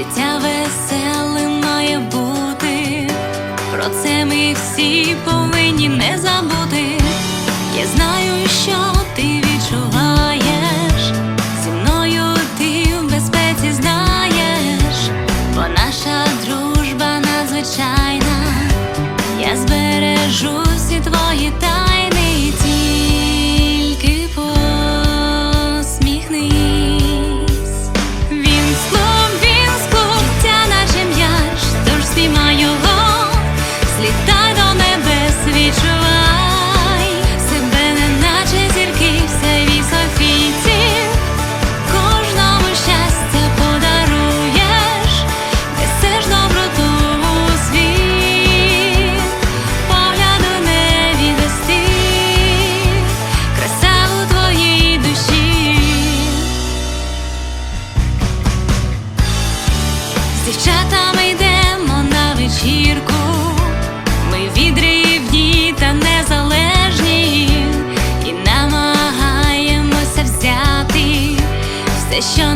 життя веселим має бути, про це ми всі повинні не забути. Я знаю, що ти відчуваєш, зі мною ти в безпеці знаєш, бо наша дружба надзвичайна. дівчатами йдемо на вечірку, ми відрівні та незалежні, і намагаємося взяти все, що.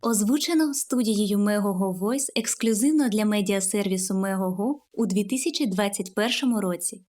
Озвучено студією Megogo Voice ексклюзивно для медіасервісу Megogo у 2021 році.